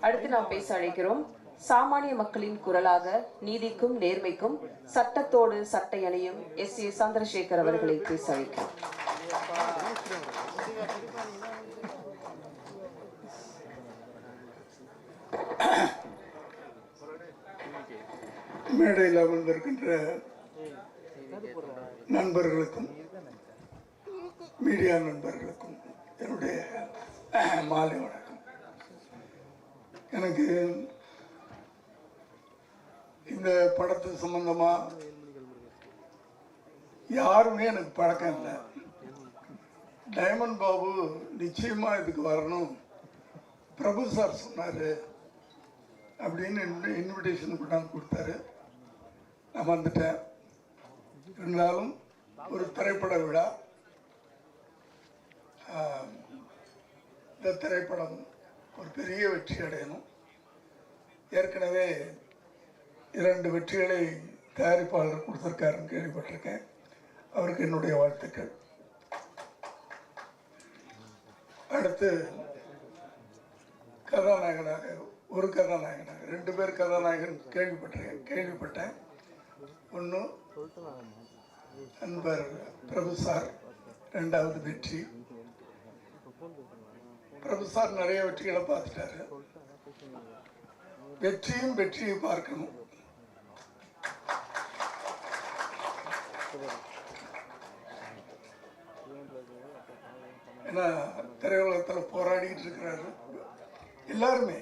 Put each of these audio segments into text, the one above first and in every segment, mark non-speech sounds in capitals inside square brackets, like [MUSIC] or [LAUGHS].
அடுத்து நாம் பேச அழைக்கிறோம் சாமானிய மக்களின் குரலாக நீதிக்கும் நேர்மைக்கும் சட்டத்தோடு சட்டை அணியும் எஸ் ஏ சந்திரசேகர் அவர்களை பேச அழைக்கிறோம். மேடையில் அமர்ந்திருக்கின்ற நண்பர்களுக்கும் மீடியா நண்பர்களுக்கும் என்னுடைய [LAUGHS] மாலை வணக்கம். எனக்கு இந்த படத்து சம்பந்தமா யாருமே எனக்கு பழக்கம் இல்லை. டைமண்ட் பாபு நிச்சயமா இதுக்கு வரணும். பிரபு சார் சொன்னாரு அப்படின்னு இன்விடேஷன் கொண்டாந்து கொடுத்தாரு. நான் வந்துட்டேன். இருந்தாலும் ஒரு திரைப்பட விழா. இந்த திரைப்படம் ஒரு பெரிய வெற்றி அடையணும். ஏற்கனவே இரண்டு வெற்றிகளை தயாரிப்பாளர் கொடுத்துருக்காருன்னு கேள்விப்பட்டிருக்கேன். அவருக்கு என்னுடைய வாழ்த்துக்கள். அடுத்து கதாநாயகனாக ஒரு கதாநாயகனாக ரெண்டு பேர் கதாநாயகன் கேள்விப்பட்டிருக்கேன் கேள்விப்பட்டேன். ஒன்று நண்பர் பிரபு சார் ரெண்டாவது வெற்றி. பிரபு சார் நிறைய வெற்றிகளை பார்த்துட்டாரு. வெற்றியும் வெற்றியும் பார்க்கணும். ஏன்னா திரையுலகத்தில் போராடிட்டு இருக்கிறாரு. எல்லாருமே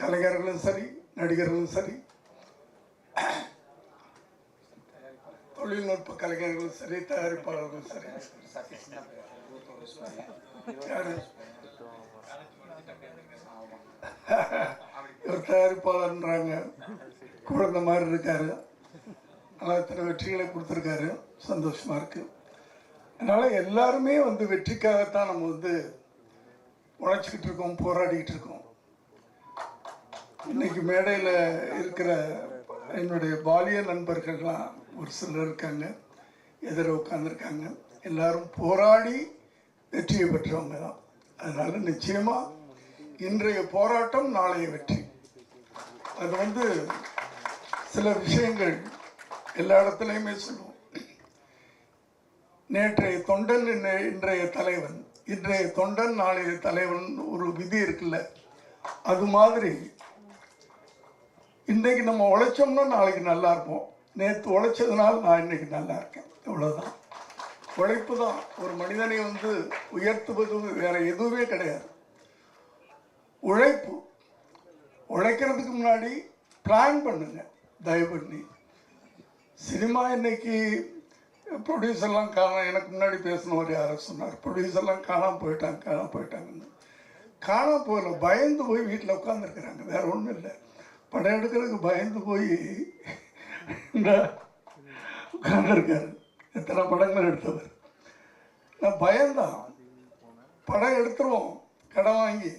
கலைஞர்களும் சரி நடிகர்களும் சரி தொழில்நுட்ப கலைஞர்களும் சரி தயாரிப்பாளர்களும் சரி யாரு? இவர் தயாரிப்பாளர்ன்றாங்க. குழந்த மாதிரி இருக்காரு. ஆனால் இத்தனை வெற்றிகளை கொடுத்துருக்காரு. சந்தோஷமாக இருக்கு. அதனால் எல்லாருமே வந்து வெற்றிக்காகத்தான் நம்ம வந்து உழைச்சிக்கிட்டு இருக்கோம் போராடிக்கிட்டு இருக்கோம். இன்னைக்கு மேடையில் இருக்கிற என்னுடைய பாலிய நண்பர்கள்லாம் ஒரு சிலர் இருக்காங்க. எதிர உட்காந்துருக்காங்க எல்லாரும் போராடி வெற்றியை பெற்றவங்க தான். அதனால் நிச்சயமாக இன்றைய போராட்டம் நாளைய வெற்றி. அது வந்து சில விஷயங்கள் எல்லா இடத்துலையுமே சொல்லுவோம். நேற்றைய தொண்டன் இன்றைய தலைவன் இன்றைய தொண்டன் நாளைய தலைவன் ஒரு விதி இருக்குல்ல அது மாதிரி இன்றைக்கு நம்ம உழைச்சோம்னா நாளைக்கு நல்லா இருப்போம். நேற்று உழைச்சதுனால நான் இன்னைக்கு நல்லா இருக்கேன். இவ்வளோதான் உழைப்பு தான். ஒரு மனிதனை வந்து உயர்த்துவது வேற எதுவுமே கிடையாது. உழைப்பு உழைக்கிறதுக்கு முன்னாடி பிளான் பண்ணுங்க. தயவு பண்ணி. சினிமா இன்னைக்கு ப்ரொடியூசர்லாம் காணாம் எனக்கு முன்னாடி பேசினவர் யாரோ சொன்னார். ப்ரொடியூசர்லாம் காணாமல் போயிட்டாங்க காணாம போயிட்டாங்கன்னு. காணாம போகல பயந்து போய் வீட்டில் உட்காந்துருக்குறாங்க வேறு ஒன்றும் இல்லை. படம் எடுக்கிறதுக்கு பயந்து போய் இந்த உட்காந்துருக்காரு எத்தனை படங்கள் எடுத்தவர். நான் பயந்தான். படம் எடுத்துருவோம். கடன் வாங்கி.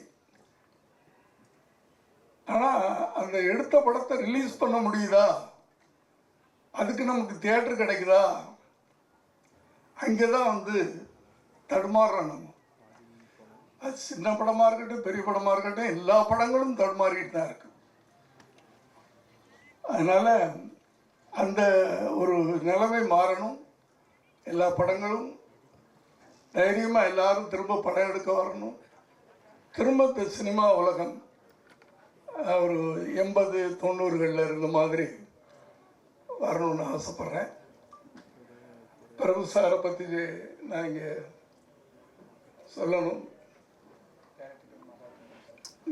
ஆனால் அந்த எடுத்த படத்தை ரிலீஸ் பண்ண முடியுதா? அதுக்கு நமக்கு தியேட்டர் கிடைக்குதா? அங்கே தான் வந்து தடுமாறுறோம் நம்ம. அது சின்ன படமாக இருக்கட்டும் பெரிய படமாக இருக்கட்டும் எல்லா படங்களும் தடுமாறிட்டு தான் இருக்கு. அதனால் அந்த ஒரு நிலைமை மாறணும். எல்லா படங்களும் தைரியமாக எல்லாரும் திரும்ப படம் எடுக்க வரணும். திரும்ப சினிமா உலகம் ஒரு எண்பது தொண்ணூறுகளில் இருந்த மாதிரி வரணும்னு ஆசைப்பட்றேன். பிரபு சாரை பற்றி நான் இங்கே சொல்லணும்.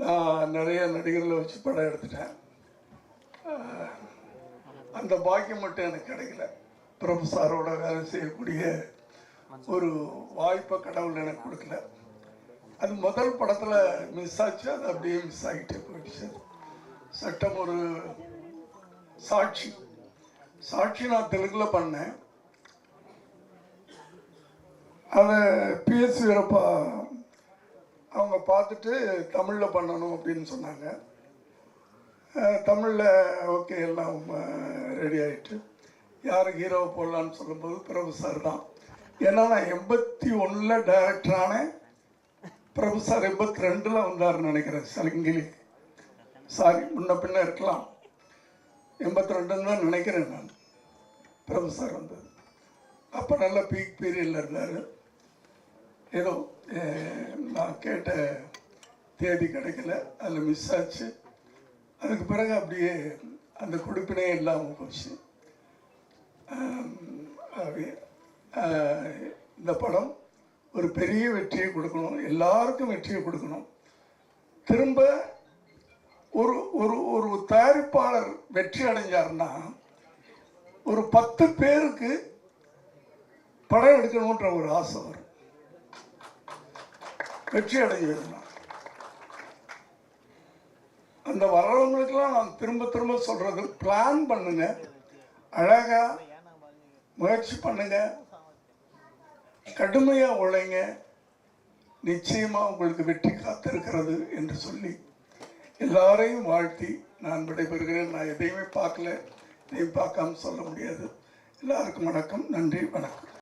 நான் நிறைய நடிகர்களை வச்சு படம் எடுத்துட்டேன். அந்த பாக்கியம் மட்டும் எனக்கு கிடைக்கல. பிரபு சாரோட வேலை செய்யக்கூடிய ஒரு வாய்ப்பை கடவுள் எனக்கு கொடுக்கல. அது முதல் படத்தில் மிஸ் ஆச்சு. அது அப்படியே மிஸ் ஆகிட்டே போயிடுச்சு. சட்டம் ஒரு சாட்சி. சாட்சி நான் தெலுங்கில் பண்ணேன். அதை பிஎஸ் வீரப்பா அவங்க பார்த்துட்டு தமிழில் பண்ணணும் அப்படின்னு சொன்னாங்க. தமிழில் ஓகே எல்லாம் ரெடி ஆகிட்டு யார் ஹீரோவை போடலான்னு சொல்லும்போது பிரபு சார் தான். ஏன்னா நான் எண்பத்தி ஒன்றில் டைரக்டரானேன் ஆனேன் பிரபு சார் எண்பத்தி ரெண்டில் வந்தாருன்னு நினைக்கிறேன் சலங்கிலி. சாரி முன்ன பின்ன இருக்கலாம். எண்பத்தி ரெண்டுன்னு தான் நினைக்கிறேன் நான். பிரபு சார் வந்தது. அப்போ நல்ல பீக் பீரியடில் இருந்தார். ஏதோ நான் கேட்ட தேதி கிடைக்கல அதில் மிஸ் ஆச்சு. அதுக்கு பிறகு அப்படியே அந்த கொடுப்பினே இல்லாமல் போச்சு. இந்த படம் ஒரு பெரிய வெற்றியை கொடுக்கணும். எல்லாருக்கும் வெற்றியை கொடுக்கணும். திரும்ப ஒரு ஒரு ஒரு தயாரிப்பாளர் வெற்றி அடைஞ்சாருன்னா ஒரு பத்து பேருக்கு படம் எடுக்கணுன்ற ஒரு ஆசை வரும். வெற்றி அடைஞ்சதுன்னா அந்த வர்றவங்களுக்கெல்லாம் நான் திரும்ப திரும்ப சொல்றது பிளான் பண்ணுங்க. அழகா முயற்சி பண்ணுங்க. கடுமையா உழைங்க. நிச்சயமா உங்களுக்கு வெற்றி காத்திருக்கிறது என்று சொல்லி எல்லாரையும் வாழ்த்தி நான் விடைபெறுகிறேன். நான் எதையுமே பார்க்கல. எதையும் பார்க்காம சொல்ல முடியாது. எல்லாருக்கும் வணக்கம். நன்றி. வணக்கம்.